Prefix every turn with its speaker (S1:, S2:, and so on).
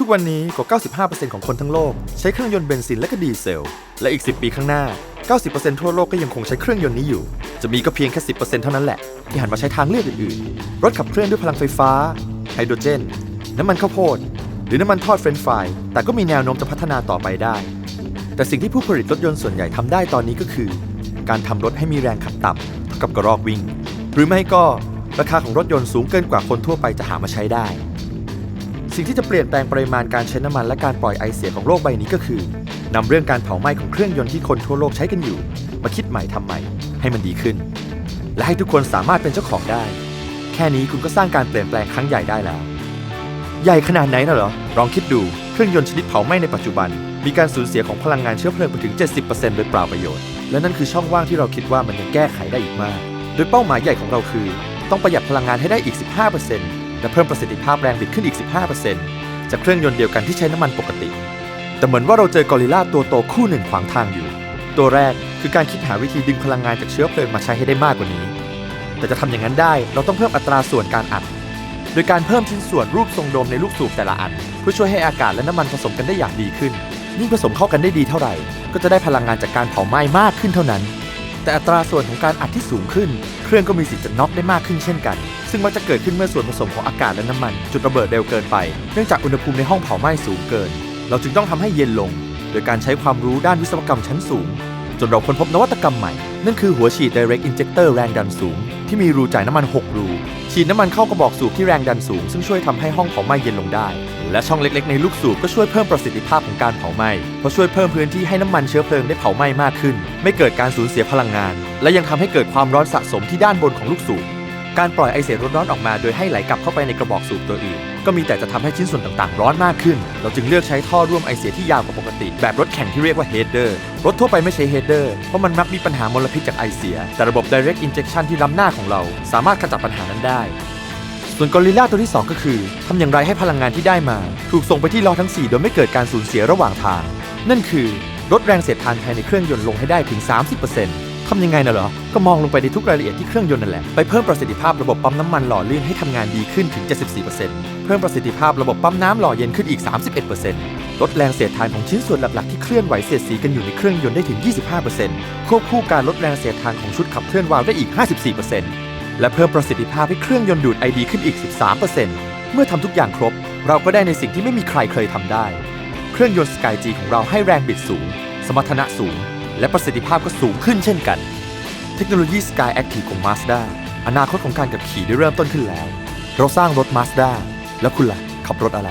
S1: ทุกวันนี้กว่า 95%ของคนทั้งโลก ใช้เครื่องยนต์เบนซินและก็ดีเซล และอีก 10 ปีข้างหน้า 90%ทั่วโลกก็ยังคงใช้เครื่องยนต์นี้อยู่ จะมีก็เพียงแค่ 10%เท่านั้นแหละ ที่หันมาใช้ทางเลือกอื่นๆ รถขับเคลื่อนด้วยพลังไฟฟ้า ไฮโดรเจน น้ำมันข้าวโพด หรือน้ำมันทอดเฟรนฟราย แต่ก็มีแนวโน้มจะพัฒนาต่อไปได้ แต่สิ่งที่ผู้ผลิตรถยนต์ส่วนใหญ่ทำได้ตอนนี้ก็คือ การทำรถให้มีแรงขับต่ำเท่ากับกระรอกวิ่ง หรือไม่ก็ราคาของรถยนต์สูงเกินกว่าคนทั่วไปจะหามาใช้ได้ สิ่งที่จะเปลี่ยนแปลงปริมาณการใช้น้ำมันและการปล่อยไอเสียของโลกใบนี้ก็คือนำเรื่องการเผาไหม้ของเครื่องยนต์ที่คนทั่วโลกใช้กันอยู่ มาคิดใหม่ทำใหม่ให้มันดีขึ้น และให้ทุกคนสามารถเป็นเจ้าของได้ แค่นี้คุณก็สร้างการเปลี่ยนแปลงครั้งใหญ่ได้แล้ว ใหญ่ขนาดไหนน่ะเหรอลองคิดดูเครื่องยนต์ชนิดเผาไหม้ในปัจจุบัน มีการสูญเสียของพลังงานเชื้อเพลิงไปถึง 70%โดยเปล่าประโยชน์ และนั่นคือช่องว่างที่เราคิดว่ามันยังแก้ไขได้อีกมาก โดยเป้าหมายใหญ่ของเราคือ ต้องประหยัดพลังงานให้ได้อีก 15% และเพิ่มประสิทธิภาพแรงบิดขึ้นอีก 15%จากเครื่องยนต์เดียวกันที่ใช้น้ำมันปกติ แต่เหมือนว่าเราเจอกอริลลาตัวโตคู่หนึ่งขวางทางอยู่ ตัวแรกคือการคิดหาวิธีดึงพลังงานจากเชื้อเพลิงมาใช้ให้ได้มากกว่านี้ แต่จะทำอย่างนั้นได้เราต้องเพิ่มอัตราส่วนการอัด โดยการเพิ่มชิ้นส่วนรูปทรงโดมในลูกสูบแต่ละอัน เพื่อช่วยให้อากาศและน้ำมันผสมกันได้อย่างดีขึ้น ยิ่งผสมเข้ากันได้ดีเท่าไหร่ ก็จะได้พลังงานจากการเผาไหม้มากขึ้นเท่านั้น แต่อัตราส่วนของการอัดที่สูงขึ้น เครื่องก็มีสิทธิ์จะน็อกได้มากขึ้นเช่นกัน ซึ่งมักจะเกิดขึ้นเมื่อส่วนผสมของอากาศและน้ำมัน จุดระเบิดเร็วเกินไป เนื่องจากอุณหภูมิในห้องเผาไหม้สูงเกิน เราจึงต้องทำให้เย็นลง โดยการใช้ความรู้ด้านวิศวกรรมชั้นสูง จนเราค้นพบนวัตกรรมใหม่ นั่นคือหัวฉีด direct injector แรงดันสูง ที่มีรูจ่ายน้ำมัน 6 รู ฉีดน้ำมันเข้ากระบอกสูบที่แรงดันสูง ซึ่งช่วยทำให้ห้องเผาไหม้เย็นลงได้ และช่องเล็กๆ ในลูกสูบก็ช่วยเพิ่มประสิทธิภาพของการเผาไหม้เพราะช่วยเพิ่มพื้นที่ให้น้ำมันเชื้อเพลิงได้เผาไหม้มากขึ้น ไม่เกิดการสูญเสียพลังงาน และยังทำให้เกิดความร้อนสะสมที่ด้านบนของลูกสูบ การปล่อยไอเสียร้อนๆออกมาโดยให้ไหลกลับเข้าไปในกระบอกสูบตัวอื่น ก็มีแต่จะทำให้ชิ้นส่วนต่างๆ ร้อนมากขึ้น เราจึงเลือกใช้ท่อร่วมไอเสียที่ยาวกว่าปกติ แบบรถแข่งที่เรียกว่าเฮดเดอร์ รถทั่วไปไม่ใช้เฮดเดอร์ เพราะมันมักมีปัญหามลพิษจากไอเสีย แต่ระบบ direct injection ที่ล้ำหน้าของเรา สามารถขจัดปัญหานั้นได้ ส่วนกอริลลาตัวที่ 2 ก็คือทำอย่างไรให้พลังงานที่ได้มา ถูกส่งไปที่ล้อทั้ง 4 โดยไม่เกิดการสูญเสียระหว่างทาง นั่นคือลดแรงเสียดทานภายในเครื่องยนต์ลงให้ได้ถึง 30% ทำยังไงน่ะเหรอ ก็มองลงไปในทุกรายละเอียดที่เครื่องยนต์นั่นแหละ ไปเพิ่มประสิทธิภาพระบบปั๊มน้ำมันหล่อลื่นให้ทำงานดีขึ้นถึง 74%เพิ่มประสิทธิภาพระบบปั๊มน้ำหล่อเย็นขึ้นอีก 31%ลดแรงเสียดทานของชิ้นส่วนหลักๆที่เคลื่อนไหวเสียดสีกันอยู่ในเครื่องยนต์ได้ถึง 25%ควบคู่การลดแรงเสียดทานของชุดขับเคลื่อนวาล์วได้อีก 54%และเพิ่มประสิทธิภาพให้เครื่องยนต์ดูดไอดีขึ้นอีก 13%เมื่อทำทุกอย่างครบ เราก็ได้ในสิ่งที่ไม่มีใครเคยทำได้ เครื่องยนต์ Sky G ของเราให้แรงบิดสูง สมรรถนะสูง และประสิทธิภาพก็สูงขึ้นเช่นกัน เทคโนโลยี Sky Active ของ Mazda อนาคตของการขับขี่ได้เริ่มต้นขึ้นแล้ว เราสร้างรถ Mazda แล้วคุณล่ะ ขับรถอะไร